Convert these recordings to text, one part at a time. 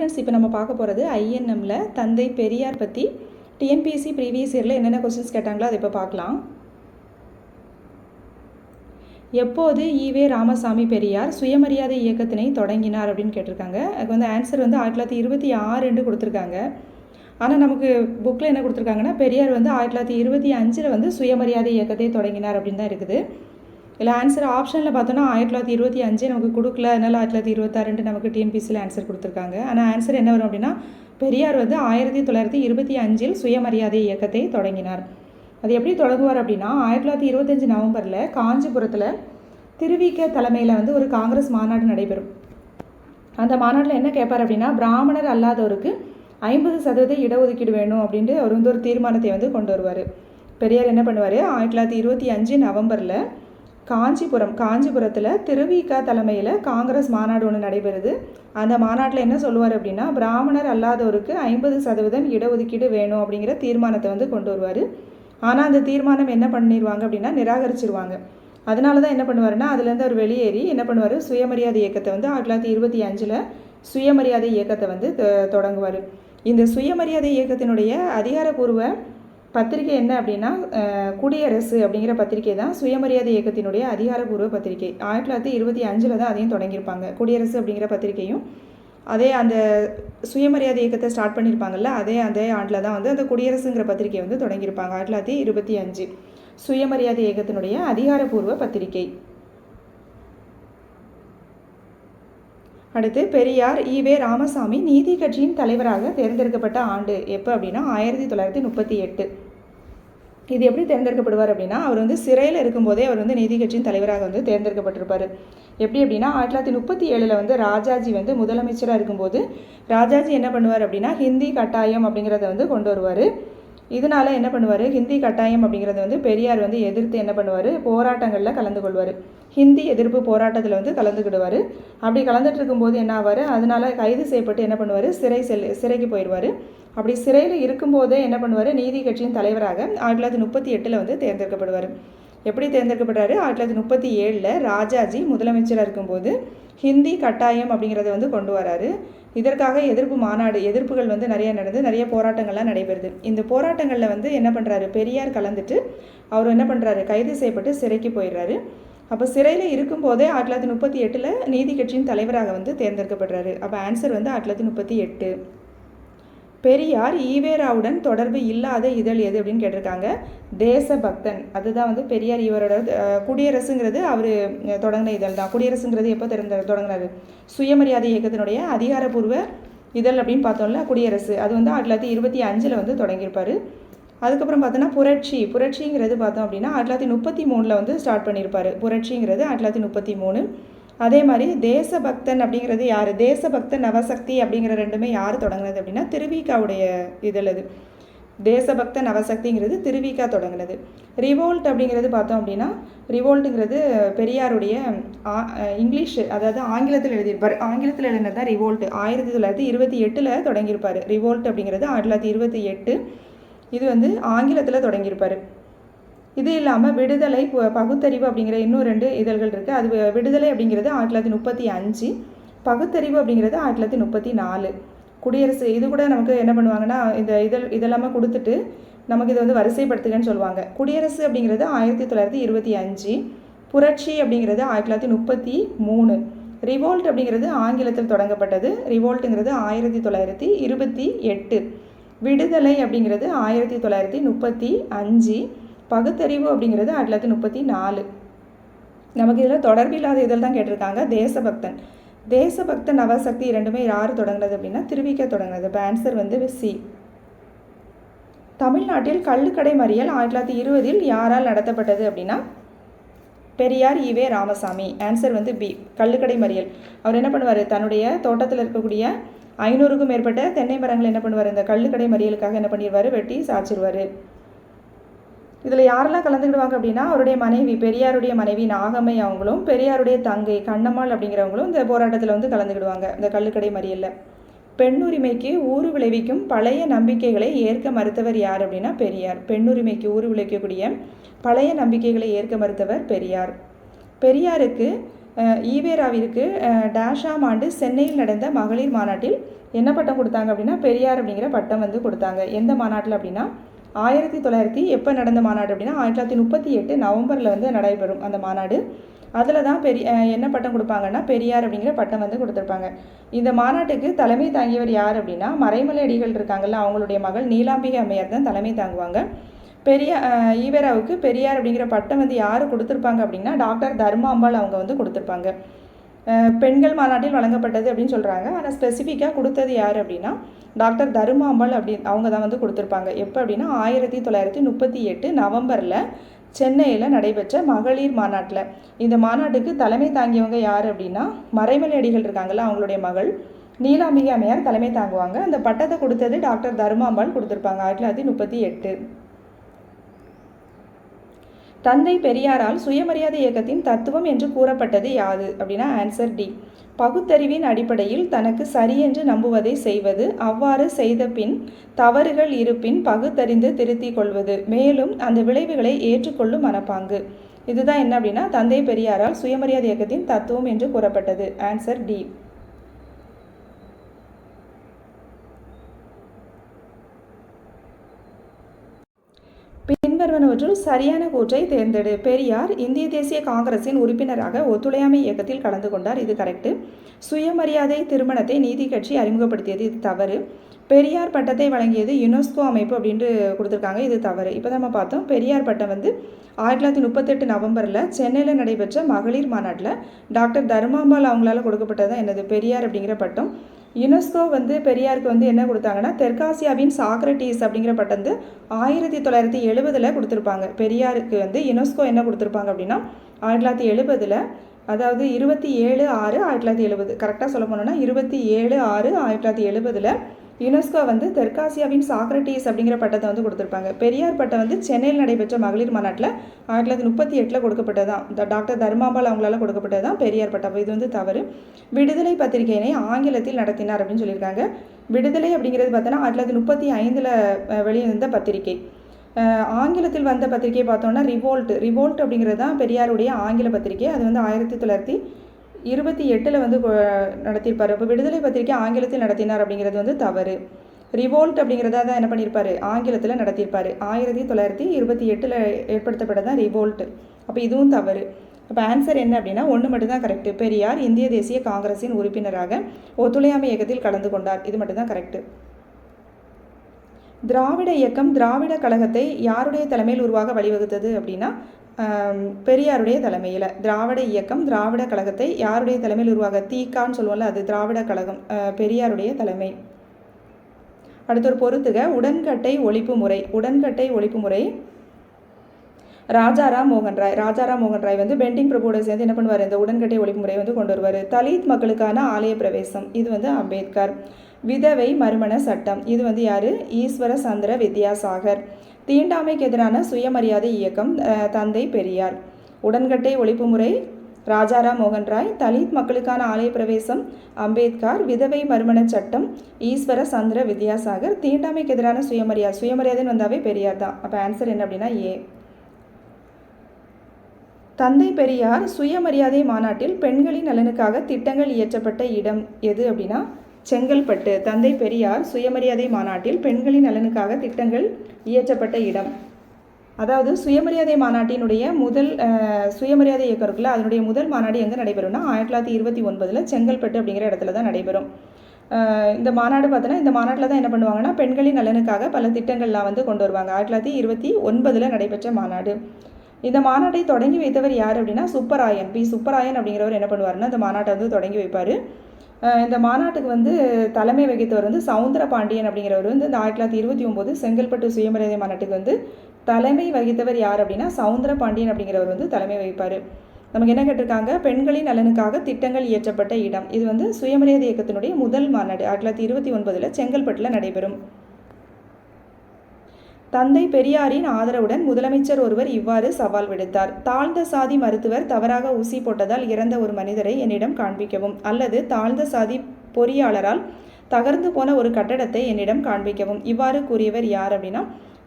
Friends இப்போ நம்ம பார்க்க போகிறது ஐஎன்எம்மில் தந்தை பெரியார் பற்றி டிஎன்பிஎஸ்சி ப்ரீவியஸ் இயரில் என்னென்ன கொஸ்டின்ஸ் கேட்டாங்களோ அதை இப்போ பார்க்கலாம். எப்போது ஈவே ராமசாமி பெரியார் சுயமரியாதை இயக்கத்தினை தொடங்கினார் அப்படின்னு கேட்டிருக்காங்க. அதுக்கு வந்து ஆன்சர் வந்து ஆயிரத்தி தொள்ளாயிரத்தி இருபத்தி ஆறுன்னு கொடுத்துருக்காங்க. ஆனால் நமக்கு புக்கில் என்ன கொடுத்துருக்காங்கன்னா பெரியார் வந்து ஆயிரத்தி தொள்ளாயிரத்தி இருபத்தி அஞ்சில் வந்து சுயமரியாதை இயக்கத்தை தொடங்கினார் அப்படின்னு தான் இருக்குது. இல்லை ஆன்சர் ஆப்ஷனில் பார்த்தோன்னா ஆயிரத்தி தொள்ளாயிரத்தி இருபத்தி அஞ்சு நமக்கு கொடுக்கல. அதனால் ஆயிரத்தி தொள்ளாயிரத்தி இருபத்தாறுன்ட்டு நமக்கு டிஎன்பிசியில் ஆன்சர் கொடுத்துருக்காங்க. ஆனால் ஆன்சர் என்ன வரும் அப்படின்னா பெரியார் வந்து ஆயிரத்தி தொள்ளாயிரத்தி இருபத்தி அஞ்சில் சுயமரியாதை இயக்கத்தை தொடங்கினார். அது எப்படி தொடங்குவார் அப்படின்னா ஆயிரத்தி தொள்ளாயிரத்தி இருபத்தஞ்சி நவம்பரில் காஞ்சிபுரத்தில் திருவிக தலைமையில் வந்து ஒரு காங்கிரஸ் மாநாடு நடைபெறும். அந்த மாநாட்டில் என்ன கேட்பார் அப்படின்னா பிராமணர் அல்லாதவருக்கு ஐம்பது சதவீத இடஒதுக்கீடு வேணும் அப்படின்ட்டு அவர் வந்து ஒரு தீர்மானத்தை வந்து கொண்டு வருவார். பெரியார் என்ன பண்ணுவார்? ஆயிரத்தி தொள்ளாயிரத்தி இருபத்தி அஞ்சு நவம்பரில் காஞ்சிபுரம் காஞ்சிபுரத்தில் திருவிக தலைமையில் காங்கிரஸ் மாநாடு ஒன்று நடைபெறுது. அந்த மாநாட்டில் என்ன சொல்லுவார் அப்படின்னா பிராமணர் அல்லாதவருக்கு ஐம்பது சதவீதம் இடஒதுக்கீடு வேணும் அப்படிங்கிற தீர்மானத்தை வந்து கொண்டு வருவார். ஆனால் அந்த தீர்மானம் என்ன பண்ணிடுவாங்க அப்படின்னா நிராகரிச்சிருவாங்க. அதனால தான் என்ன பண்ணுவாருன்னா அதுலேருந்து அவர் வெளியேறி என்ன பண்ணுவார்? சுயமரியாதை இயக்கத்தை வந்து ஆயிரத்தி தொள்ளாயிரத்தி இருபத்தி அஞ்சில் சுயமரியாதை இயக்கத்தை வந்து தொடங்குவார். இந்த சுயமரியாதை இயக்கத்தினுடைய அதிகாரப்பூர்வ பத்திரிகை என்ன அப்படின்னா குடியரசு அப்படிங்கிற பத்திரிகை தான் சுயமரியாதை இயக்கத்தினுடைய அதிகாரப்பூர்வ பத்திரிகை. ஆயிரத்தி தொள்ளாயிரத்தி இருபத்தி அஞ்சில் தான் அதையும் தொடங்கியிருப்பாங்க. குடியரசு அப்படிங்கிற பத்திரிகையும் அதே அந்த சுயமரியாதை இயக்கத்தை ஸ்டார்ட் பண்ணியிருப்பாங்கல்ல அதே அதே ஆண்டில் தான் வந்து அந்த குடியரசுங்கிற பத்திரிகை வந்து தொடங்கியிருப்பாங்க. ஆயிரத்தி தொள்ளாயிரத்தி இருபத்தி அஞ்சு. சுயமரியாதை இயக்கத்தினுடைய அதிகாரப்பூர்வ பத்திரிகை. அடுத்து பெரியார் ஈவே ராமசாமி நீதி கட்சியின் தலைவராக தேர்ந்தெடுக்கப்பட்ட ஆண்டு. எப்போ அப்படின்னா ஆயிரத்தி தொள்ளாயிரத்தி முப்பத்தி எட்டு. இது எப்படி தேர்ந்தெடுக்கப்படுவார் அப்படின்னா அவர் வந்து சிறையில் இருக்கும்போதே அவர் வந்து நீதி கட்சியின் தலைவராக வந்து தேர்ந்தெடுக்கப்பட்டிருப்பார். எப்படி அப்படின்னா ஆயிரத்தி தொள்ளாயிரத்தி முப்பத்தி ஏழில் வந்து ராஜாஜி வந்து முதலமைச்சராக இருக்கும்போது ராஜாஜி என்ன பண்ணுவார் அப்படின்னா ஹிந்தி கட்டாயம் அப்படிங்கிறத வந்து கொண்டு வருவார். இதனால் என்ன பண்ணுவார்? ஹிந்தி கட்டாயம் அப்படிங்கிறத வந்து பெரியார் வந்து எதிர்த்து என்ன பண்ணுவார்? போராட்டங்களில் கலந்து கொள்வார். ஹிந்தி எதிர்ப்பு போராட்டத்தில் வந்து கலந்துக்கிடுவார். அப்படி கலந்துட்டு இருக்கும்போது என்ன ஆவார்? அதனால் கைது செய்யப்பட்டு என்ன பண்ணுவார்? சிறை செல் சிறைக்கு போயிடுவார் அப்படி சிறையில் இருக்கும்போதே என்ன பண்ணுவார்? நீதி கட்சியின் தலைவராக ஆயிரத்தி தொள்ளாயிரத்தி முப்பத்தி எட்டில் வந்து தேர்ந்தெடுக்கப்படுவார். எப்படி தேர்ந்தெடுக்கப்படுறாரு? ஆயிரத்தி தொள்ளாயிரத்தி முப்பத்தி ஏழில் ராஜாஜி முதலமைச்சராக இருக்கும்போது ஹிந்தி கட்டாயம் அப்படிங்கிறத வந்து கொண்டு வராரு. இதற்காக எதிர்ப்பு மாநாடு எதிர்ப்புகள் வந்து நிறைய நடந்து நிறைய போராட்டங்கள்லாம் நடைபெறுது. இந்த போராட்டங்களில் வந்து என்ன பண்ணுறாரு பெரியார் கலந்துட்டு அவர் என்ன பண்ணுறாரு கைது செய்யப்பட்டு சிறைக்கு போயிடுறாரு. அப்போ சிறையில் இருக்கும்போதே ஆயிரத்தி தொள்ளாயிரத்தி முப்பத்தி எட்டில் நீதி கட்சியின் தலைவராக வந்து தேர்ந்தெடுக்கப்படுறாரு. அப்போ ஆன்சர் வந்து ஆயிரத்தி தொள்ளாயிரத்தி முப்பத்தி எட்டு. பெரியார் ஈவேராவுடன் தொடர்பு இல்லாத இதழ் எது அப்படின்னு கேட்டிருக்காங்க? தேசபக்தன். அதுதான் வந்து பெரியார் இவரோட குடியரசுங்கிறது அவர் தொடங்கின இதழ் தான். குடியரசுங்கிறது எப்போ திறந்த தொடங்கினார்? சுயமரியாதை இயக்கத்தினுடைய அதிகாரப்பூர்வ இதழ் அப்படின்னு பார்த்தோம்ல குடியரசு. அது வந்து ஆயிரத்தி தொள்ளாயிரத்தி இருபத்தி அஞ்சில் வந்து தொடங்கியிருப்பார். அதுக்கப்புறம் பார்த்தோன்னா புரட்சி. புரட்சிங்கிறது பார்த்தோம் அப்படின்னா ஆயிரத்தி தொள்ளாயிரத்தி முப்பத்தி மூணில் வந்து ஸ்டார்ட் பண்ணியிருப்பார். புரட்சிங்கிறது ஆயிரத்தி தொள்ளாயிரத்தி முப்பத்தி மூணு. அதே மாதிரி தேசபக்தன் அப்படிங்கிறது யார்? தேசபக்தன் நவசக்தி அப்படிங்கிற ரெண்டுமே யார் தொடங்கினது அப்படின்னா திருவிகாவுடைய இதில் அது. தேசபக்த நவசக்திங்கிறது திருவிக்கா தொடங்கினது. ரிவோல்ட் அப்படிங்கிறது பார்த்தோம் அப்படின்னா ரிவோல்ட்டுங்கிறது பெரியாருடைய இங்கிலீஷ் அதாவது ஆங்கிலத்தில் எழுதியிருப்பார் ஆங்கிலத்தில் எழுதினது தான் ரிவோல்ட். ஆயிரத்தி தொள்ளாயிரத்தி இருபத்தி எட்டில் தொடங்கியிருப்பார். ரிவோல்ட் அப்படிங்கிறது ஆயிரத்தி தொள்ளாயிரத்தி இருபத்தி எட்டு. இது வந்து ஆங்கிலத்தில் தொடங்கியிருப்பார். இது இல்லாமல் விடுதலை பகுத்தறிவு அப்படிங்கிற இன்னும் ரெண்டு இதழ்கள் இருக்குது அது விடுதலை அப்படிங்கிறது ஆயிரத்தி தொள்ளாயிரத்தி முப்பத்தி அஞ்சு பகுத்தறிவு அப்படிங்கிறது ஆயிரத்தி தொள்ளாயிரத்தி முப்பத்தி நாலு. குடியரசு இது கூட நமக்கு என்ன பண்ணுவாங்கன்னா இந்த இதழ் இதெல்லாமே கொடுத்துட்டு நமக்கு இதை வந்து வரிசைப்படுத்துகன்னு சொல்லுவாங்க. குடியரசு அப்படிங்கிறது ஆயிரத்தி தொள்ளாயிரத்தி இருபத்தி அஞ்சு புரட்சி அப்படிங்கிறது ஆயிரத்தி தொள்ளாயிரத்தி முப்பத்தி மூணு. ரிவோல்ட் அப்படிங்கிறது ஆங்கிலத்தில் தொடங்கப்பட்டது. ரிவோல்ட்டுங்கிறது ஆயிரத்தி தொள்ளாயிரத்தி இருபத்தி எட்டு. விடுதலை அப்படிங்கிறது ஆயிரத்தி தொள்ளாயிரத்தி முப்பத்தி அஞ்சு. பகுத்தறிவு அப்படிங்கிறது ஆயிரத்தி தொள்ளாயிரத்தி முப்பத்தி நாலு. நமக்கு இதில் தொடர்பில்லாத இதில் தான் கேட்டிருக்காங்க. தேசபக்தன். தேசபக்த நவசக்தி இரண்டுமே யார் தொடங்கினது அப்படின்னா திருவிக்க தொடங்கினது. இப்போ ஆன்சர் வந்து சி. தமிழ்நாட்டில் கள்ளுக்கடை மறியல் ஆயிரத்தி தொள்ளாயிரத்தி இருபதில் யாரால் நடத்தப்பட்டது அப்படின்னா பெரியார் ஈவே ராமசாமி. ஆன்சர் வந்து பி. கள்ளுக்கடை மறியல். அவர் என்ன பண்ணுவார்? தன்னுடைய தோட்டத்தில் இருக்கக்கூடிய ஐநூறுக்கும் மேற்பட்ட தென்னை மரங்கள் என்ன பண்ணுவார்? இந்த கள்ளுக்கடை மறியலுக்காக என்ன பண்ணிடுவார் வெட்டி சாச்சிடுவார் இதில் யாரெல்லாம் கலந்துக்கிடுவாங்க அப்படின்னா அவருடைய மனைவி பெரியாருடைய மனைவி நாகம்மை அவங்களும் பெரியாருடைய தங்கை கண்ணம்மாள் அப்படிங்கிறவங்களும் இந்த போராட்டத்தில் வந்து கலந்துக்கிடுவாங்க இந்த கல்லுக்கடை மறியலில். பெண்ணுரிமைக்கு ஊறு விளைவிக்கும் பழைய நம்பிக்கைகளை ஏற்க மறுத்தவர் யார் அப்படின்னா பெரியார். பெண்ணுரிமைக்கு ஊறு விளைவிக்கக்கூடிய பழைய நம்பிக்கைகளை ஏற்க மறுத்தவர் பெரியார். பெரியாருக்கு ஈவேராவிற்கு டேஷாம் ஆண்டு சென்னையில் நடந்த மகளிர் மாநாட்டில் என்ன பட்டம் கொடுத்தாங்க அப்படின்னா பெரியார் அப்படிங்கிற பட்டம் வந்து கொடுத்தாங்க. எந்த மாநாட்டில் அப்படின்னா ஆயிரத்தி தொள்ளாயிரத்தி எப்போ நடந்த மாநாடு அப்படின்னா ஆயிரத்தி தொள்ளாயிரத்தி முப்பத்தி எட்டு நவம்பரில் வந்து நடைபெறும் அந்த மாநாடு. அதில் தான் பெரிய என்ன பட்டம் கொடுப்பாங்கன்னா பெரியார் அப்படிங்கிற பட்டம் வந்து கொடுத்துருப்பாங்க. இந்த மாநாட்டுக்கு தலைமை தாங்கியவர் யார் அப்படின்னா மறைமலை அடிகள் இருக்காங்கல்ல அவங்களுடைய மகள் நீலாம்பிகை அம்மையார் தான் தலைமை தாங்குவாங்க. பெரிய ஈவேராவுக்கு பெரியார் அப்படிங்கிற பட்டம் வந்து யார் கொடுத்துருப்பாங்க அப்படின்னா டாக்டர் தர்மாம்பாள் அவங்க வந்து கொடுத்துருப்பாங்க. பெண்கள் மாநாட்டில் வழங்கப்பட்டது அப்படின்னு சொல்கிறாங்க ஆனால் ஸ்பெசிஃபிக்காக கொடுத்தது யார் அப்படின்னா டாக்டர் தருமாம்பாள் அப்படி அவங்க தான் வந்து கொடுத்துருப்பாங்க. எப்போ அப்படின்னா ஆயிரத்தி தொள்ளாயிரத்தி முப்பத்தி எட்டு நவம்பரில் சென்னையில் நடைபெற்ற மகளிர் மாநாட்டில். இந்த மாநாட்டுக்கு தலைமை தாங்கியவங்க யார் அப்படின்னா மறைமலை அடிகள் இருக்காங்கல்ல அவங்களுடைய மகள். நீலாம்பிகை அம்மையார் தலைமை தாங்குவாங்க. அந்த பட்டத்தை கொடுத்தது டாக்டர் தருமாம்பால் கொடுத்துருப்பாங்க ஆயிரத்தி தொள்ளாயிரத்தி முப்பத்தி எட்டு. தந்தை பெரியாரால் சுயமரியாதை இயக்கத்தின் தத்துவம் என்று கூறப்பட்டது யாது? அப்படின்னா ஆன்சர் டி பகுத்தறிவின் அடிப்படையில் தனக்கு சரியென்று நம்புவதை செய்வது அவ்வாறு செய்த பின் தவறுகள் இருப்பின் பகுத்தறிந்து திருத்திக் கொள்வது மேலும் அந்த விளைவுகளை ஏற்றுக்கொள்ளும் மனப்பாங்கு. இதுதான் என்ன அப்படின்னா தந்தை பெரியாரால் சுயமரியாதை இயக்கத்தின் தத்துவம் என்று கூறப்பட்டது. ஆன்சர் டி பின்வருவனவற்றுள் சரியான கூற்றை தேர்ந்தெடு. பெரியார் இந்திய தேசிய காங்கிரசின் உறுப்பினராக ஒத்துழையாமை இயக்கத்தில் கலந்து கொண்டார். இது கரெக்டு சுயமரியாதை திருமணத்தை நீதி கட்சி அறிமுகப்படுத்தியது. இது தவறு. பெரியார் பட்டத்தை வழங்கியது யுனெஸ்கோ அமைப்பு அப்படின்ட்டு கொடுத்துருக்காங்க. இது தவறு. இப்போ நம்ம பார்த்தோம். பெரியார் பட்டம் வந்து ஆயிரத்தி தொள்ளாயிரத்தி முப்பத்தெட்டு நவம்பரில் சென்னையில் நடைபெற்ற மகளிர் மாநாட்டில் டாக்டர் தர்மாம்பால் அவங்களால கொடுக்கப்பட்டது தான் என்னது? பெரியார் அப்படிங்கிற பட்டம். யுனெஸ்கோ வந்து பெரியாருக்கு வந்து என்ன கொடுத்தாங்கன்னா தெற்காசியாவின் சாக்ரட்டிஸ் அப்படிங்கிற பட்டம் வந்து ஆயிரத்தி தொள்ளாயிரத்தி எழுபதில் கொடுத்துருப்பாங்க. பெரியாருக்கு வந்து யுனெஸ்கோ என்ன கொடுத்துருப்பாங்க அப்படின்னா ஆயிரத்தி தொள்ளாயிரத்தி எழுபதில் அதாவது இருபத்தி ஏழு ஆறு ஆயிரத்தி தொள்ளாயிரத்தி எழுபது. கரெக்டாக சொல்ல போனோன்னா இருபத்தி ஏழு ஆறு ஆயிரத்தி தொள்ளாயிரத்தி எழுபதில் யுனெஸ்கோ வந்து தெற்காசியாவின் சாக்ரட்டிஸ் அப்படிங்கிற பட்டத்தை வந்து கொடுத்துருப்பாங்க. பெரியார் பட்டம் வந்து சென்னையில் நடைபெற்ற மகளிர் மாநாட்டில் ஆயிரத்தி தொள்ளாயிரத்தி முப்பத்தி எட்டில் கொடுக்கப்பட்டதான் டாக்டர் தர்மாபால் அவங்களால கொடுக்கப்பட்டது தான் பெரியார் பட்டம் இது வந்து தவறு. விடுதலை பத்திரிகையினை ஆங்கிலத்தில் நடத்தினார் அப்படின்னு சொல்லியிருக்காங்க. விடுதலை அப்படிங்கிறது பார்த்தோன்னா ஆயிரத்தி தொள்ளாயிரத்தி முப்பத்தி ஐந்தில் வெளிவந்த பத்திரிகை. ஆங்கிலத்தில் வந்த பத்திரிகை பார்த்தோன்னா ரிவோல்ட். ரிவோல்ட் அப்படிங்கிறது தான் பெரியாருடைய ஆங்கில பத்திரிகை. அது வந்து ஆயிரத்தி தொள்ளாயிரத்தி இருபத்தி எட்டில் வந்து நடத்தியிருப்பார். இப்போ விடுதலை பத்திரிகை ஆங்கிலத்தில் நடத்தினார் அப்படிங்கிறது வந்து தவறு. ரிவோல்ட் அப்படிங்கிறதா தான் என்ன பண்ணியிருப்பாரு? ஆங்கிலத்தில் நடத்தியிருப்பார். ஆயிரத்தி தொள்ளாயிரத்தி இருபத்தி எட்டில் ஏற்படுத்தப்பட்டதான் ரிவோல்ட் அப்போ இதுவும் தவறு. அப்போ ஆன்சர் என்ன அப்படின்னா ஒன்று மட்டும்தான் கரெக்டு பெரியார் இந்திய தேசிய காங்கிரஸின் உறுப்பினராக ஒத்துழையாமை இயக்கத்தில் கலந்து கொண்டார். இது மட்டும்தான் கரெக்டு திராவிட இயக்கம் திராவிட கழகத்தை யாருடைய தலைமையில் உருவாக வழிவகுத்தது அப்படின்னா பெரியாருடைய தலைமையில். திராவிட இயக்கம் திராவிட கழகத்தை யாருடைய தலைமையில் உருவாக? தீக்கான்னு சொல்லுவோம்ல அது திராவிட கழகம் பெரியாருடைய தலைமை. அடுத்து ஒரு பொறுத்துக. உடன்கட்டை ஒழிப்பு முறை. உடன்கட்டை ஒழிப்பு முறை. ராஜாராம் மோகன் ராய். ராஜாராம் மோகன் ராய் வந்து பெண்டிங் பிரபுவோட சேர்ந்து என்ன பண்ணுவார்? இந்த உடன்கட்டை ஒழிப்பு முறையை வந்து கொண்டு வருவார். தலித் மக்களுக்கான ஆலய பிரவேசம். இது வந்து அம்பேத்கர். விதவை மறுமண சட்டம். இது வந்து யார்? ஈஸ்வர சந்திர வித்யாசாகர். தீண்டாமைக்கு எதிரான சுயமரியாதை இயக்கம் தந்தை பெரியார். உடன்கட்டை ஒழிப்பு முறை ராஜாராம் மோகன் ராய் தலித் மக்களுக்கான ஆலய பிரவேசம் அம்பேத்கர் விதவை மறுமண சட்டம் ஈஸ்வர சந்திர வித்யாசாகர் தீண்டாமைக்கு எதிரான சுயமரியாதை சுயமரியாதைன்னு வந்தாவே பெரியார் தான். அப்போ ஆன்சர் என்ன அப்படின்னா ஏ தந்தை பெரியார் சுயமரியாதை மாநாட்டில் பெண்களின் நலனுக்காக திட்டங்கள் இயற்றப்பட்ட இடம் எது அப்படின்னா செங்கல்பட்டு தந்தை பெரியார் சுயமரியாதை மாநாட்டில் பெண்களின் நலனுக்காக திட்டங்கள் இயற்றப்பட்ட இடம். அதாவது சுயமரியாதை மாநாட்டினுடைய முதல் சுயமரியாதை இயக்கம் இருக்குல்ல அதனுடைய முதல் மாநாடு எங்கே நடைபெறும்னா ஆயிரத்தி தொள்ளாயிரத்தி இருபத்தி ஒன்பதில் செங்கல்பட்டு அப்படிங்கிற இடத்துல தான் நடைபெறும். இந்த மாநாடு பார்த்தோன்னா இந்த மாநாட்டில் தான் என்ன பண்ணுவாங்கன்னா பெண்களின் நலனுக்காக பல திட்டங்கள்லாம் வந்து கொண்டு வருவாங்க. ஆயிரத்தி தொள்ளாயிரத்தி இருபத்தி ஒன்பதில் நடைபெற்ற மாநாடு. இந்த மாநாட்டை தொடங்கி வைத்தவர் யார் அப்படின்னா சுப்பராயன். பி. சுப்பராயன் அப்படிங்கிறவர் என்ன பண்ணுவார்னா இந்த மாநாட்டை வந்து தொடங்கி வைப்பார். இந்த மாநாட்டுக்கு வந்து தலைமை வகித்தவர் வந்து சவுந்தர பாண்டியன் அப்படிங்கிறவர் வந்து இந்த ஆயிரத்தி தொள்ளாயிரத்தி இருபத்தி ஒம்போது செங்கல்பட்டு சுயமரியாதை மாநாட்டுக்கு வந்து தலைமை வகித்தவர் யார் அப்படின்னா சவுந்தர பாண்டியன் அப்படிங்கிறவர் வந்து தலைமை வகிப்பார். நமக்கு என்ன கேட்டிருக்காங்க? பெண்களின் நலனுக்காக திட்டங்கள் இயற்றப்பட்ட இடம். இது வந்து சுயமரியாதை இயக்கத்தினுடைய முதல் மாநாடு. ஆயிரத்தி தொள்ளாயிரத்தி இருபத்தி ஒன்பதில் செங்கல்பட்டில் நடைபெறும். தந்தை பெரியாரின் ஆதரவுடன் முதலமைச்சர் ஒருவர் இவ்வாறு சவால் விடுத்தார். தாழ்ந்த சாதி மருத்துவர் தவறாக ஊசி போட்டதால் இறந்த ஒரு மனிதரை என்னிடம் காண்பிக்கவும் அல்லது தாழ்ந்த சாதி பொறியாளரால் தகர்ந்து போன ஒரு கட்டடத்தை என்னிடம் காண்பிக்கவும். இவ்வாறு கூறியவர் யார் அப்படின்னா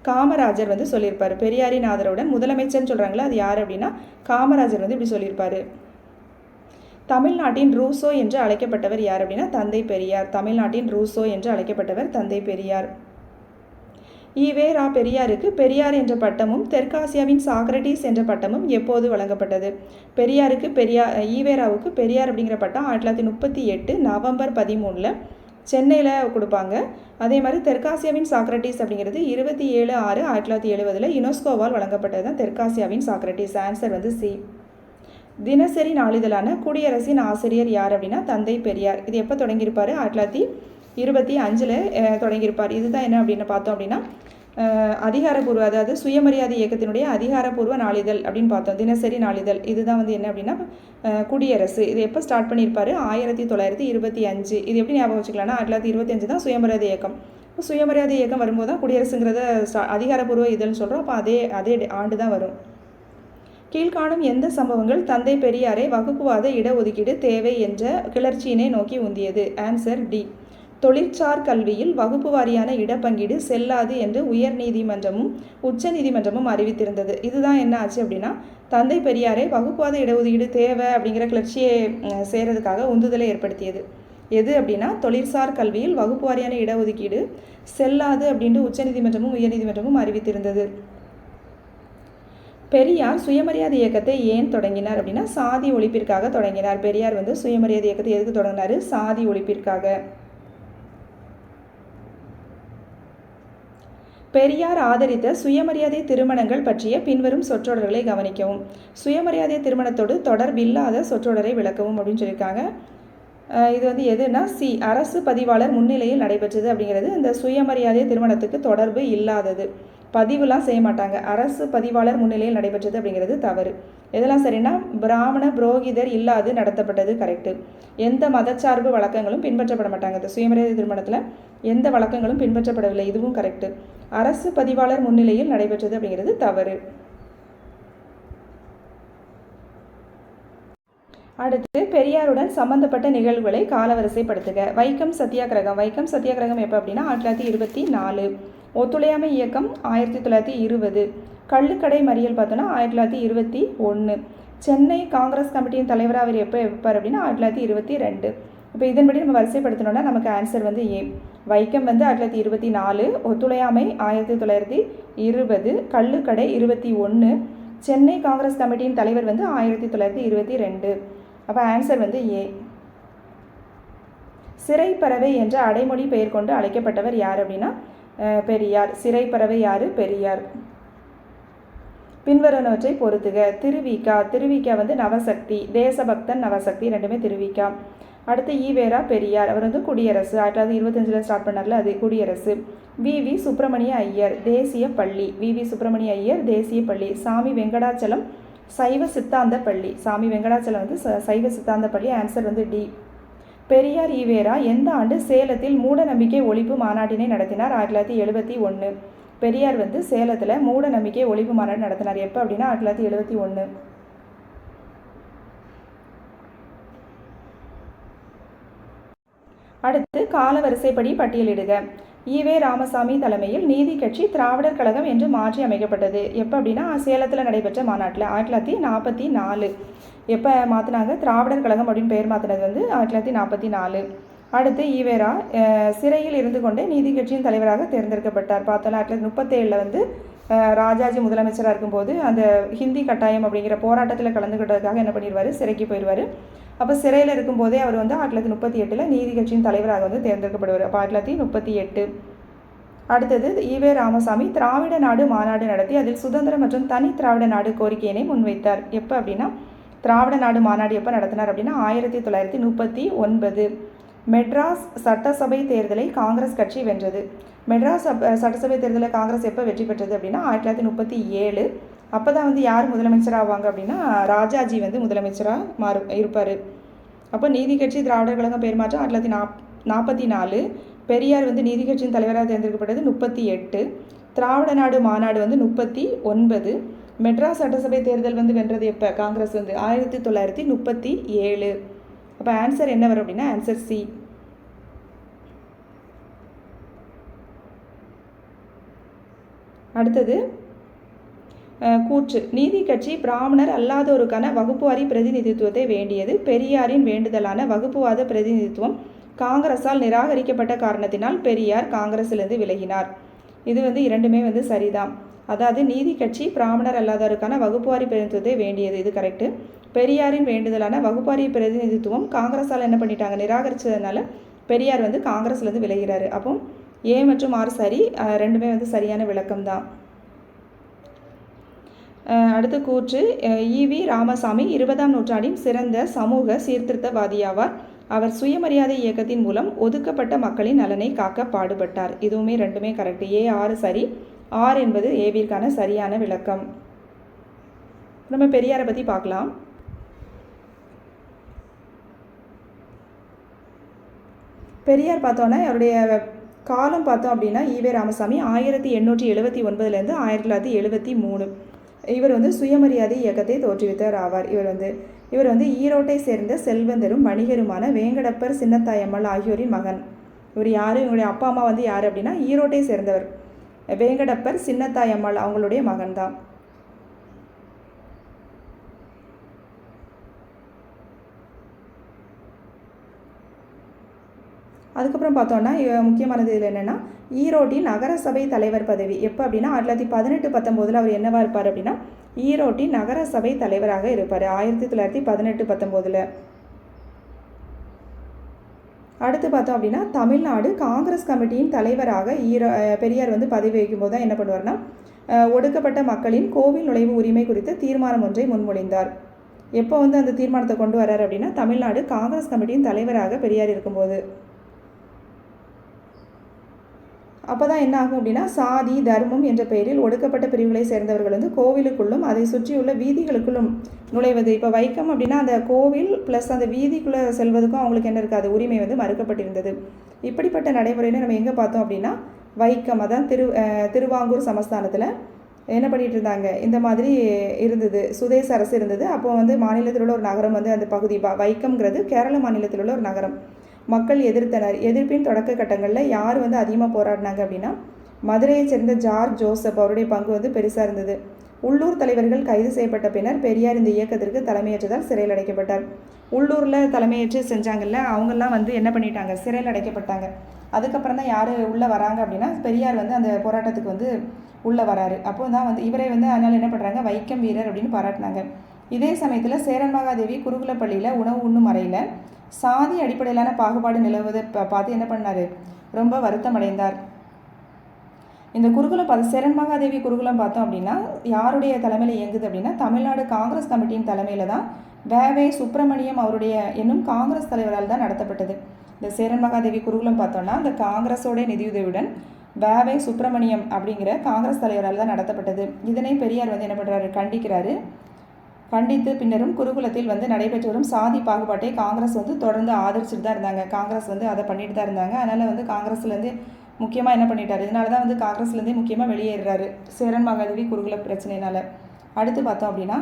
காமராஜர் வந்து சொல்லியிருப்பார். பெரியாரின் ஆதரவுடன் முதலமைச்சர்னு சொல்கிறாங்களே அது யார் அப்படின்னா காமராஜர் வந்து இப்படி சொல்லியிருப்பார். தமிழ்நாட்டின் ரூசோ என்று அழைக்கப்பட்டவர் யார் அப்படின்னா தந்தை பெரியார். தமிழ்நாட்டின் ரூசோ என்று அழைக்கப்பட்டவர் தந்தை பெரியார். ஈவே ரா பெரியாருக்கு பெரியார் என்ற பட்டமும் தெற்காசியாவின் சாக்ரட்டிஸ் என்ற பட்டமும் எப்போது வழங்கப்பட்டது? பெரியாருக்கு பெரியார் ஈவேராவுக்கு பெரியார் அப்படிங்கிற பட்டம் ஆயிரத்தி தொள்ளாயிரத்தி முப்பத்தி எட்டு நவம்பர் பதிமூணில் சென்னையில் கொடுப்பாங்க. அதே மாதிரி தெற்காசியாவின் சாக்ரட்டிஸ் அப்படிங்கிறது இருபத்தி ஏழு ஆறு ஆயிரத்தி தொள்ளாயிரத்தி எழுபதில் யுனெஸ்கோவால் வழங்கப்பட்டது தான் தெற்காசியாவின் சாக்ரட்டிஸ் ஆன்சர் வந்து சி தினசரி நாளிதழான குடியரசின் ஆசிரியர் யார் அப்படின்னா தந்தை பெரியார். இது எப்போ தொடங்கியிருப்பார்? ஆயிரத்தி தொள்ளாயிரத்தி இருபத்தி அஞ்சில் தொடங்கியிருப்பார். இதுதான் என்ன அப்படின்னு பார்த்தோம் அப்படின்னா அதிகாரப்பூர்வ அதாவது சுயமரியாதை இயக்கத்தினுடைய அதிகாரப்பூர்வ நாளிதழ் அப்படின்னு பார்த்தோம். தினசரி நாளிதழ். இதுதான் வந்து என்ன அப்படின்னா குடியரசு. இது எப்போ ஸ்டார்ட் பண்ணியிருப்பாரு? ஆயிரத்தி தொள்ளாயிரத்தி இருபத்தி அஞ்சு. இது எப்படி ஞாபகம் வச்சுக்கலாம்னா ஆயிரத்தி தொள்ளாயிரத்தி இருபத்தி அஞ்சு தான் சுயமரியாதை இயக்கம். இப்போ சுயமரியாதை இயக்கம் வரும்போது தான் குடியரசுங்கிறத ஸ்டா அதிகாரப்பூர்வ இதழ்னு சொல்கிறோம் அப்போ அதே அதே ஆண்டு தான் வரும். கீழ்காணும் எந்த சம்பவங்கள்? தந்தை பெரியாரை வகுப்புவாத இடஒதுக்கீடு தேவை என்ற கிளர்ச்சியினை நோக்கி உந்தியது. ஆன்சர் டி தொழிற்சார் கல்வியில் வகுப்பு வாரியான இடப்பங்கீடு செல்லாது என்று உயர் நீதிமன்றமும் உச்ச நீதிமன்றமும் அறிவித்திருந்தது. இதுதான் என்ன ஆச்சு அப்படின்னா தந்தை பெரியாரை வகுப்புவாத இடஒதுக்கீடு தேவை அப்படிங்கிற கிளர்ச்சியை அஹ், செய்கிறதுக்காக உந்துதலை ஏற்படுத்தியது. எது அப்படின்னா தொழிற்சார் கல்வியில் வகுப்பு வாரியான இடஒதுக்கீடு செல்லாது அப்படின்ட்டு உச்சநீதிமன்றமும் உயர்நீதிமன்றமும் அறிவித்திருந்தது. பெரியார் சுயமரியாதை இயக்கத்தை ஏன் தொடங்கினார் அப்படின்னா சாதி ஒழிப்பிற்காக தொடங்கினார். பெரியார் வந்து சுயமரியாதை இயக்கத்தை எதுக்கு தொடங்கினார்? சாதி ஒழிப்பிற்காக. பெரியார் ஆதரித்த சுயமரியாதை திருமணங்கள் பற்றிய பின்வரும் சொற்றொடர்களை கவனிக்கவும். சுயமரியாதை திருமணத்தோடு தொடர்பில்லாத சொற்றொடரை விளக்கவும் அப்படின்னு சொல்லியிருக்காங்க. இது வந்து எதுனா சி அரசு பதிவாளர் முன்னிலையில் நடைபெற்றது அப்படிங்கிறது. இந்த சுயமரியாதை திருமணத்துக்கு தொடர்பு இல்லாதது. பதிவுலாம் செய்ய மாட்டாங்க. அரசு பதிவாளர் முன்னிலையில் நடைபெற்றது அப்படிங்கிறது தவறு. எதெல்லாம் சரின்னா பிராமண புரோகிதர் இல்லாது நடத்தப்பட்டது கரெக்டு எந்த மதச்சார்பு வழக்கங்களும் பின்பற்றப்பட மாட்டாங்க. இந்த சுயமரியாதை திருமணத்தில் எந்த வழக்கங்களும் பின்பற்றப்படவில்லை. இதுவும் கரெக்டு அரசு பதிவாளர் முன்னிலையில் நடைபெற்றது அப்படிங்கிறது தவறு. அடுத்து பெரியாருடன் சம்பந்தப்பட்ட நிகழ்வுகளை காலவரிசைப்படுத்துக. வைக்கம் சத்தியாகிரகம். வைக்கம் சத்தியாகிரகம் எப்போ அப்படின்னா ஆயிரத்தி தொள்ளாயிரத்தி இருபத்தி நாலு. ஒத்துழையாமை இயக்கம் ஆயிரத்தி தொள்ளாயிரத்தி இருபது. கள்ளுக்கடை மறியல் பார்த்தோன்னா ஆயிரத்தி தொள்ளாயிரத்தி இருபத்தி ஒன்று சென்னை காங்கிரஸ் கமிட்டியின் தலைவராக அவர் எப்போ வைப்பார் அப்படின்னா ஆயிரத்தி தொள்ளாயிரத்தி இருபத்தி ரெண்டு. இப்போ இதன்படி நம்ம வரிசைப்படுத்தணும்னா நமக்கு ஆன்சர் வந்து ஏ. வைக்கம் வந்து ஆயிரத்தி தொள்ளாயிரத்தி இருபத்தி நாலு ஒத்துழையாமை ஆயிரத்தி தொள்ளாயிரத்தி இருபது கள்ளுக்கடை இருபத்தி ஒன்று சென்னை காங்கிரஸ் கமிட்டியின் தலைவர் வந்து ஆயிரத்தி தொள்ளாயிரத்தி இருபத்தி ரெண்டு. அப்போ ஆன்சர் வந்து ஏ. சிறைப்பறவை என்ற அடைமொழி பெயர் கொண்டு அழைக்கப்பட்டவர் யார் அப்படின்னா பெரியார் பெரியார். சிறைப்பறவை யாரு? பெரியார். பின்வருவனவற்றை பொறுத்துக. திருவிக்கா திருவிக்கா வந்து நவசக்தி. தேசபக்தன் நவசக்தி. ரெண்டுமே திருவிக்கா அடுத்து ஈவேரா பெரியார். அவர் வந்து குடியரசு. ஆயிரத்தி தொள்ளாயிரத்தி இருபத்தஞ்சில் ஸ்டார்ட் பண்ணார்ல அது குடியரசு. வி. வி. சுப்பிரமணிய ஐயர். தேசிய பள்ளி. வி. வி. சுப்பிரமணிய ஐயர் தேசிய பள்ளி. சாமி வெங்கடாச்சலம் சைவ சித்தாந்த பள்ளி. சாமி வெங்கடாச்சலம் வந்து ச- சைவ சித்தாந்த பள்ளி. ஆன்சர் வந்து டி. பெரியார் ஈவேரா எந்த ஆண்டு சேலத்தில் மூட நம்பிக்கை ஒழிப்பு மாநாட்டினை நடத்தினார்? ஆயிரத்தி தொள்ளாயிரத்தி எழுபத்தி ஒன்று பெரியார் வந்து சேலத்தில் மூட நம்பிக்கை ஒழிப்பு மாநாடு நடத்தினார். எப்போ அப்படின்னா ஆயிரத்தி தொள்ளாயிரத்தி எழுபத்தி ஒன்று அடுத்து காலவரிசைப்படி பட்டியலிடுக. ஈவே ராமசாமி தலைமையில் நீதி கட்சி திராவிடர் கழகம் என்று மாற்றி அமைக்கப்பட்டது. எப்போ அப்படின்னா சேலத்தில் நடைபெற்ற மாநாட்டில் ஆயிரத்தி தொள்ளாயிரத்தி நாற்பத்தி நாலு. எப்போ மாற்றினாங்க திராவிடர் கழகம் அப்படின்னு பெயர் மாற்றினது வந்து ஆயிரத்தி தொள்ளாயிரத்தி நாற்பத்தி நாலு. அடுத்து ஈவேரா சிறையில் இருந்து கொண்டே நீதி கட்சியின் தலைவராக தேர்ந்தெடுக்கப்பட்டார். பார்த்தோன்னா ஆயிரத்தி தொள்ளாயிரத்தி முப்பத்தேழில் வந்து ராஜாஜி முதலமைச்சராக இருக்கும்போது அந்த ஹிந்தி கட்டாயம் அப்படிங்கிற போராட்டத்தில் கலந்துக்கிட்டதுக்காக என்ன பண்ணிடுவார் சிறைக்கு போயிடுவார் அப்போ சிறையில் இருக்கும்போதே அவர் வந்து ஆயிரத்தி தொள்ளாயிரத்தி முப்பத்தி எட்டில் நீதி கட்சியின் தலைவராக வந்து தேர்ந்தெடுக்கப்படுவார். அப்போ ஆயிரத்தி தொள்ளாயிரத்தி முப்பத்தி எட்டு. அடுத்தது ஈவே ராமசாமி திராவிட நாடு மாநாடு நடத்தி அதில் சுதந்திர மற்றும் தனி திராவிட நாடு கோரிக்கையினை முன்வைத்தார். எப்போ அப்படின்னா திராவிட நாடு மாநாடு எப்போ நடத்தினார் அப்படின்னா ஆயிரத்தி தொள்ளாயிரத்தி முப்பத்தி ஒன்பது. மெட்ராஸ் சட்டசபை தேர்தலை காங்கிரஸ் கட்சி வென்றது. மெட்ராஸ் சட்டசபை தேர்தலில் காங்கிரஸ் எப்போ வெற்றி பெற்றது அப்படின்னா ஆயிரத்தி தொள்ளாயிரத்தி முப்பத்தி ஏழு. அப்போ தான் வந்து யார் முதலமைச்சர் ஆவாங்க அப்படின்னா ராஜாஜி வந்து முதலமைச்சராக மாறு இருப்பார். அப்போ நீதி கட்சி திராவிடர் கழகம் பெருமாற்றம் ஆயிரத்தி தொள்ளாயிரத்தி நாப் நாற்பத்தி நாலு பெரியார் வந்து நீதி கட்சியின் தலைவராக தேர்ந்தெடுக்கப்பட்டது முப்பத்தி எட்டு. திராவிட நாடு மாநாடு வந்து முப்பத்தி ஒன்பது. மெட்ராஸ் சட்டசபை தேர்தல் வந்து வென்றது எப்போ? காங்கிரஸ் வந்து ஆயிரத்தி தொள்ளாயிரத்தி முப்பத்தி ஏழு. அப்போ ஆன்சர் என்ன வரும் அப்படின்னா ஆன்சர் சி அடுத்தது கூற்று. நீதி கட்சி பிராமணர் அல்லாதோருக்கான வகுப்புவாரி பிரதிநிதித்துவத்தை வேண்டியது. பெரியாரின் வேண்டுதலான வகுப்புவாத பிரதிநிதித்துவம் காங்கிரஸால் நிராகரிக்கப்பட்ட காரணத்தினால் பெரியார் காங்கிரஸிலிருந்து விலகினார். இது வந்து இரண்டுமே வந்து சரிதான். அதாவது நீதி கட்சி பிராமணர் அல்லாதோருக்கான வகுப்புவாரி பிரதிநிதித்துவத்தை வேண்டியது. இது கரெக்டு பெரியாரின் வேண்டுதலான வகுப்பாரி பிரதிநிதித்துவம் காங்கிரஸால் என்ன பண்ணிட்டாங்க? நிராகரித்ததுனால பெரியார் வந்து காங்கிரஸ்லேருந்து விலகிறாரு. அப்போ ஏ மற்றும் ஆர் சரி ரெண்டுமே வந்து சரியான விளக்கம் தான் அடுத்த கூற்று ஈவி ராமசாமி இருபதாம் நூற்றாண்டின் சிறந்த சமூக சீர்திருத்தவாதியாவார். அவர் சுயமரியாதை இயக்கத்தின் மூலம் ஒதுக்கப்பட்ட மக்களின் நலனை காக்க பாடுபட்டார். இதுவுமே ரெண்டுமே கரெக்ட். ஏ ஆறு சரி ஆர் என்பது ஏவிற்கான சரியான விளக்கம். நம்ம பெரியாரை பற்றி பார்க்கலாம். பெரியார் பார்த்தோன்னா அவருடைய காலம் பார்த்தோம் அப்படின்னா ஈவே ராமசாமி ஆயிரத்தி எண்ணூற்றி எழுபத்தி ஒன்பதுலேருந்து ஆயிரத்தி தொள்ளாயிரத்தி எழுபத்தி மூணு. இவர் வந்து சுயமரியாதை இயக்கத்தை தோற்றுவித்தவர் ஆவார். இவர் வந்து இவர் வந்து ஈரோட்டை சேர்ந்த செல்வந்தரும் வணிகருமான வேங்கடப்பர் சின்னத்தாயம்மாள் ஆகியோரின் மகன். இவர் யார்? இவருடைய அப்பா அம்மா வந்து யார் அப்படின்னா ஈரோட்டை சேர்ந்தவர். வேங்கடப்பர் சின்னத்தாயம்மாள் அவங்களுடைய மகன் அதுக்கப்புறம் பார்த்தோன்னா முக்கியமானது இதில் என்னென்னா ஈரோட்டின் நகரசபை தலைவர் பதவி. எப்போ அப்படின்னா ஆயிரத்தி தொள்ளாயிரத்தி பதினெட்டு பத்தொம்போதில் அவர் என்னவா இருப்பார் அப்படின்னா ஈரோட்டின் நகரசபை தலைவராக இருப்பார். ஆயிரத்தி தொள்ளாயிரத்தி பதினெட்டு பத்தொம்போதில். அடுத்து பார்த்தோம் அப்படின்னா தமிழ்நாடு காங்கிரஸ் கமிட்டியின் தலைவராக ஈரோ பெரியார் வந்து பதவி வகிக்கும்போது தான் என்ன பண்ணுவார்னா ஒடுக்கப்பட்ட மக்களின் கோவில் நுழைவு உரிமை குறித்த தீர்மானம் ஒன்றை முன்மொழிந்தார். எப்போ வந்து அந்த தீர்மானத்தை கொண்டு வர்றார் அப்படின்னா தமிழ்நாடு காங்கிரஸ் கமிட்டியின் தலைவராக பெரியார் இருக்கும்போது. அப்போ தான் என்ன ஆகும் அப்படின்னா சாதி தர்மம் என்ற பெயரில் ஒடுக்கப்பட்ட பிரிவுகளை சேர்ந்தவர்கள் வந்து கோவிலுக்குள்ளும் அதை சுற்றியுள்ள வீதிகளுக்குள்ளும் நுழைவது. இப்போ வைக்கம் அப்படின்னா அந்த கோவில் ப்ளஸ் அந்த வீதிக்குள்ளே செல்வதுக்கும் அவங்களுக்கு என்ன இருக்காது? உரிமை வந்து மறுக்கப்பட்டிருந்தது. இப்படிப்பட்ட நடைமுறைன்னு நம்ம எங்கே பார்த்தோம் அப்படின்னா வைக்கம் அதான் திரு திருவாங்கூர் சமஸ்தானத்தில் என்ன பண்ணிகிட்டு இருந்தாங்க? இந்த மாதிரி இருந்தது. சுதேச அரசு இருந்தது. அப்போ வந்து மாநிலத்தில் உள்ள ஒரு நகரம் வந்து அந்த பகுதி. வைக்கம்ங்கிறது கேரள மாநிலத்தில் உள்ள ஒரு நகரம். மக்கள் எதிர்த்தனர். எதிர்ப்பின் தொடக்க கட்டங்களில் யார் வந்து அதிகமாக போராடினாங்க அப்படின்னா மதுரையைச் சேர்ந்த ஜார்ஜ் ஜோசப் அவருடைய பங்கு வந்து பெருசாக இருந்தது. உள்ளூர் தலைவர்கள் கைது செய்யப்பட்ட பின்னர் பெரியார் இந்த இயக்கத்திற்கு தலைமையேற்றதால் சிறையில் அடைக்கப்பட்டார். உள்ளூரில் தலைமையேற்று செஞ்சாங்கல்ல அவங்கெல்லாம் வந்து என்ன பண்ணிட்டாங்க? சிறையில் அடைக்கப்பட்டாங்க. அதுக்கப்புறம் தான் யார் உள்ளே வராங்க அப்படின்னா பெரியார் வந்து அந்த போராட்டத்துக்கு வந்து உள்ளே வராரு. அப்போ தான் வந்து இவரை வந்து அதனால் என்ன பண்ணுறாங்க வைக்கம் வீரர் அப்படின்னு பாராட்டினாங்க. இதே சமயத்தில் சேரன் மகாதேவி குருகுலப்பள்ளியில் உணவு உண்ணும் அறையில் சாதி அடிப்படையிலான பாகுபாடு நிலவுவதை பார்த்து என்ன பண்ணார்? ரொம்ப வருத்தம் அடைந்தார் இந்த குருகுலம் பார்த்து சேரன் மகாதேவி குருகுலம் பார்த்தோம் அப்படின்னா யாருடைய தலைமையில் இயங்குது அப்படின்னா தமிழ்நாடு காங்கிரஸ் கமிட்டியின் தலைமையில் தான் வேவே சுப்பிரமணியம் அவருடைய என்னும் காங்கிரஸ் தலைவரால் தான் நடத்தப்பட்டது. இந்த சேரன் மகாதேவி குருகுலம் பார்த்தோம்னா அந்த காங்கிரஸோட நிதியுதவியுடன் வேவே சுப்பிரமணியம் அப்படிங்கிற காங்கிரஸ் தலைவரால் தான் நடத்தப்பட்டது. இதனை பெரியார் வந்து என்ன பண்ணுறாரு கண்டிக்கிறாரு. கண்டித்து பின்னரும் குருகுலத்தில் வந்து நடைபெற்று வரும் சாதி பாகுபாட்டை காங்கிரஸ் வந்து தொடர்ந்து ஆதரிச்சுட்டு தான் இருந்தாங்க. காங்கிரஸ் வந்து அதை பண்ணிட்டு தான் இருந்தாங்க. அதனால் வந்து காங்கிரஸ்லேருந்து முக்கியமாக என்ன பண்ணிட்டார்? இதனால தான் வந்து காங்கிரஸ்லேருந்தே முக்கியமாக வெளியேறாரு சேரன் மகாதேவி குருகுல பிரச்சனையினால். அடுத்து பார்த்தோம் அப்படின்னா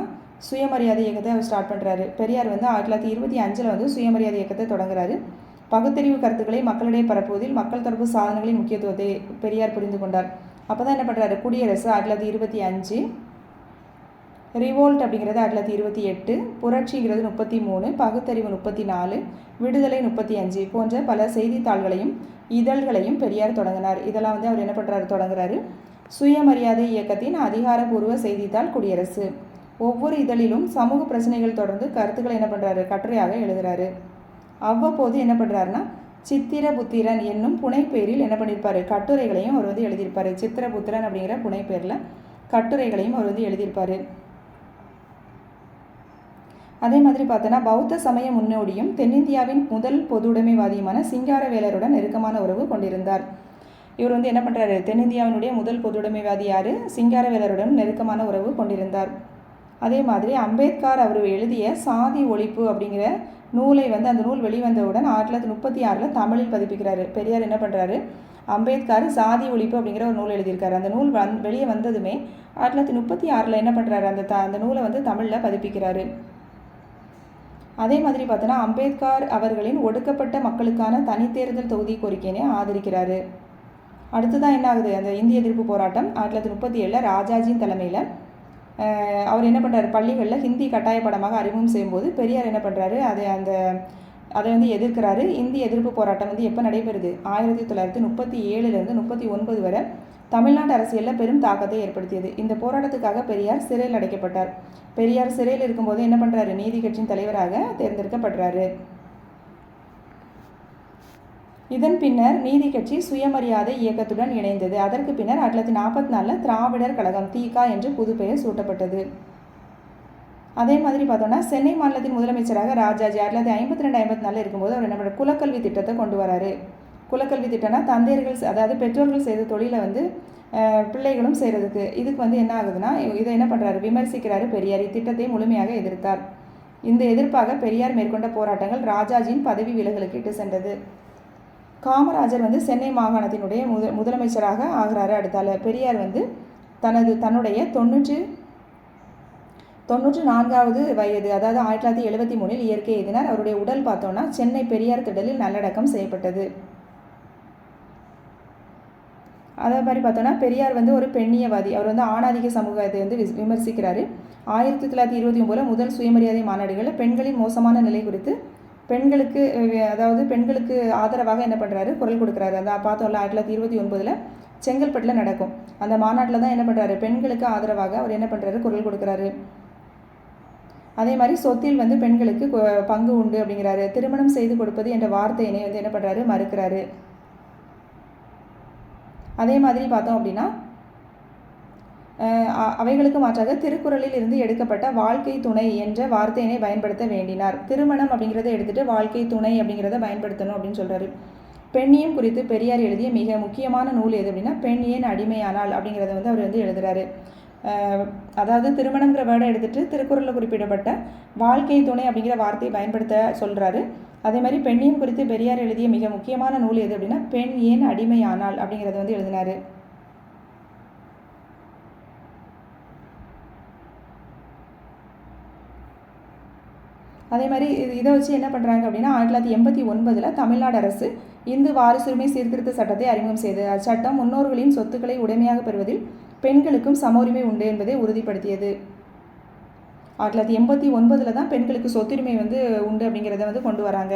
சுயமரியாதை இயக்கத்தை அவர் ஸ்டார்ட் பண்ணுறாரு பெரியார் வந்து ஆயிரத்தி தொள்ளாயிரத்தி இருபத்தி அஞ்சில் வந்து சுயமரியாதை இயக்கத்தை தொடங்குறாரு. பகுத்தறிவு கருத்துக்களை மக்களிடையே பரப்புவதில் மக்கள் தொடர்பு சாதனங்களின் முக்கியத்துவத்தை பெரியார் புரிந்து கொண்டார். அப்போ தான் என்ன பண்ணுறாரு குடியரசு ஆயிரத்தி தொள்ளாயிரத்தி இருபத்தி அஞ்சு ரிவோல்ட் அப்படிங்கிறது ஆயிரத்தி தொள்ளாயிரத்தி இருபத்தி எட்டு புரட்சிங்கிறது முப்பத்தி மூணு பகுத்தறிவு முப்பத்தி நாலு விடுதலை முப்பத்தி அஞ்சு போன்ற பல செய்தித்தாள்களையும் இதழ்களையும் பெரியார் தொடங்கினார். இதெல்லாம் வந்து அவர் என்ன பண்ணுறாரு தொடங்குறாரு. சுயமரியாதை இயக்கத்தின் அதிகாரப்பூர்வ செய்தித்தாள் குடியரசு. ஒவ்வொரு இதழிலும் சமூக பிரச்சனைகள் தொடர்ந்து கருத்துக்களை என்ன பண்ணுறாரு கட்டுரையாக எழுதுறாரு. அவ்வப்போது என்ன பண்ணுறாருன்னா சித்திர புத்திரன் என்னும் புனைப்பெயரில் என்ன பண்ணியிருப்பார் கட்டுரைகளையும் அவர் வந்து எழுதியிருப்பாரு. சித்திரபுத்திரன் அப்படிங்கிற புனைப்பெயரில் கட்டுரைகளையும் அவர் வந்து எழுதியிருப்பார். அதே மாதிரி பார்த்தோன்னா பௌத்த சமய முன்னோடியும் தென்னிந்தியாவின் முதல் பொதுவுடைமைவாதியுமான சிங்காரவேலருடன் நெருக்கமான உறவு கொண்டிருந்தார். இவர் வந்து என்ன பண்ணுறாரு தென்னிந்தியாவினுடைய முதல் பொதுவுடைமைவாதி யார்? சிங்காரவேலருடன் நெருக்கமான உறவு கொண்டிருந்தார். அதே மாதிரி அம்பேத்கர் அவர் எழுதிய சாதி ஒழிப்பு அப்படிங்கிற நூலை வந்து அந்த நூல் வெளிவந்தவுடன் ஆயிரத்தி தொள்ளாயிரத்தி முப்பத்தி ஆறில் தமிழில் பதிப்பிக்கிறாரு. பெரியார் என்ன பண்ணுறாரு அம்பேத்கர் சாதி ஒழிப்பு அப்படிங்கிற ஒரு நூல் எழுதியிருக்காரு. அந்த நூல் வந் வெளியே வந்ததுமே ஆயிரத்தி தொள்ளாயிரத்தி முப்பத்தி ஆறில் என்ன பண்ணுறாரு அந்த த அந்த நூலை வந்து தமிழில் பதிப்பிக்கிறாரு. அதே மாதிரி பார்த்தோன்னா அம்பேத்கர் அவர்களின் ஒடுக்கப்பட்ட மக்களுக்கான தனித்தேர்தல் தொகுதி கோரிக்கையினை ஆதரிக்கிறாரு. அடுத்ததான் என்ன ஆகுது? அந்த இந்திய எதிர்ப்பு போராட்டம் ஆயிரத்தி தொள்ளாயிரத்தி முப்பத்தி ஏழில் ராஜாஜியின் தலைமையில் அவர் என்ன பண்ணுறாரு பள்ளிகளில் ஹிந்தி கட்டாய படமாக அறிமுகம் செய்யும்போது பெரியார் என்ன பண்ணுறாரு அதை அந்த அதை வந்து எதிர்க்கிறாரு. இந்தி எதிர்ப்பு போராட்டம் வந்து எப்போ நடைபெறுது? ஆயிரத்தி தொள்ளாயிரத்தி முப்பத்தி ஏழுலேருந்து முப்பத்தி ஒன்பது வரை தமிழ்நாட்டு அரசியலில் பெரும் தாக்கத்தை ஏற்படுத்தியது. இந்த போராட்டத்துக்காக பெரியார் சிறையில் அடைக்கப்பட்டார். பெரியார் சிறையில் இருக்கும்போது என்ன பண்ணுறாரு நீதி கட்சியின் தலைவராக தேர்ந்தெடுக்கப்படுறாரு. இதன் பின்னர் நீதி கட்சி சுயமரியாதை இயக்கத்துடன் இணைந்தது. அதற்கு பின்னர் ஆயிரத்தி தொள்ளாயிரத்தி நாற்பத்தி நாலில் திராவிடர் கழகம் தீகா என்று புதுப்பெயர் சூட்டப்பட்டது. அதே மாதிரி பார்த்தோன்னா சென்னை மாநிலத்தின் முதலமைச்சராக ராஜாஜி ஆயிரத்தி தொள்ளாயிரத்தி ஐம்பத்தி ரெண்டு ஐம்பத்தி நாலில் இருக்கும்போது அவர் என்ன குலக்கல்வி திட்டத்தை கொண்டு வராரு. குலக்கல்வி திட்டம்னா தந்தையர்கள் அதாவது பெற்றோர்கள் செய்த தொழிலை வந்து பிள்ளைகளும் செய்கிறதுக்கு இதுக்கு வந்து என்ன ஆகுதுன்னா இதை என்ன பண்ணுறாரு விமர்சிக்கிறாரு பெரியார். இத்திட்டத்தை முழுமையாக எதிர்த்தார். இந்த எதிர்ப்பாக பெரியார் மேற்கொண்ட போராட்டங்கள் ராஜாஜியின் பதவி விலகலுக்கு இட்டு சென்றது. காமராஜர் வந்து சென்னை மாகாணத்தினுடைய முத முதலமைச்சராக ஆகிறாரு அடுத்தால. பெரியார் வந்து தனது தன்னுடைய தொண்ணூற்று தொண்ணூற்று நான்காவது வயது அதாவது ஆயிரத்தி தொள்ளாயிரத்தி எழுபத்தி மூணில் இயற்கை எய்தினார் அவருடைய உடல் பார்த்தோன்னா சென்னை பெரியார் திடலில் நல்லடக்கம் செய்யப்பட்டது. அதே மாதிரி பார்த்தோன்னா பெரியார் வந்து ஒரு பெண்ணியவாதி. அவர் வந்து ஆணாதிக சமூகத்தை வந்து விஸ்- விமர்சிக்கிறாரு. ஆயிரத்தி தொள்ளாயிரத்தி இருபத்தி ஒம்போதில் முதல் சுயமரியாதை மாநாடுகளில் பெண்களின் மோசமான நிலை குறித்து பெண்களுக்கு அதாவது பெண்களுக்கு ஆதரவாக என்ன பண்ணுறாரு குரல் கொடுக்குறாரு. அந்த பார்த்தோம்ல ஆயிரத்தி தொள்ளாயிரத்தி இருபத்தி ஒன்பதில் செங்கல்பட்டில் நடக்கும். அந்த மாநாட்டில் தான் என்ன பண்ணுறாரு பெண்களுக்கு ஆதரவாக அவர் என்ன பண்ணுறாரு குரல் கொடுக்குறாரு. அதே மாதிரி சொத்தில் வந்து பெண்களுக்கு பங்கு உண்டு அப்படிங்கிறாரு. திருமணம் செய்து கொடுப்பது என்ற வார்த்தையினை வந்து என்ன பண்ணுறாரு மறுக்கிறாரு. அதே மாதிரி பார்த்தோம் அப்படின்னா அவைகளுக்கு மாற்றாக திருக்குறளில் இருந்து எடுக்கப்பட்ட வாழ்க்கை துணை என்ற வார்த்தையினை பயன்படுத்த வேண்டினார். திருமணம் அப்படிங்கிறத எடுத்துட்டு வாழ்க்கை துணை அப்படிங்கிறத பயன்படுத்தணும் அப்படின்னு சொல்கிறாரு பெண்ணியம் குறித்து பெரியார் எழுதிய மிக முக்கியமான நூல் எது அப்படின்னா பெண் ஏன் அடிமையானால் அப்படிங்கிறத வந்து அவர் வந்து எழுதுறாரு. அதாவது திருமணங்கிற வேர்டை எடுத்துட்டு திருக்குறளில் குறிப்பிடப்பட்ட வாழ்க்கை துணை அப்படிங்கிற வார்த்தையை பயன்படுத்த சொல்றாரு. அதே மாதிரி பெண்ணியம் குறித்து பெரியார் எழுதிய மிக முக்கியமான நூல் எது அப்படின்னா பெண் ஏன் அடிமையானால் அப்படிங்கிறத வந்து எழுதினாரு. அதே மாதிரி இது இதை வச்சு என்ன பண்ணுறாங்க அப்படின்னா ஆயிரத்தி தொள்ளாயிரத்தி எண்பத்தி ஒன்பதில் தமிழ்நாடு அரசு இந்து வாரிசுரிமை சீர்திருத்த சட்டத்தை அறிமுகம் செய்தது. அச்சட்டம் முன்னோர்களின் சொத்துக்களை உடைமையாக பெறுவதில் பெண்களுக்கும் சம உரிமை உண்டு என்பதை உறுதிப்படுத்தியது. ஆயிரத்தி தொள்ளாயிரத்தி எண்பத்தி ஒன்பதில் தான் பெண்களுக்கு சொத்துரிமை வந்து உண்டு அப்படிங்கிறத வந்து கொண்டு வராங்க.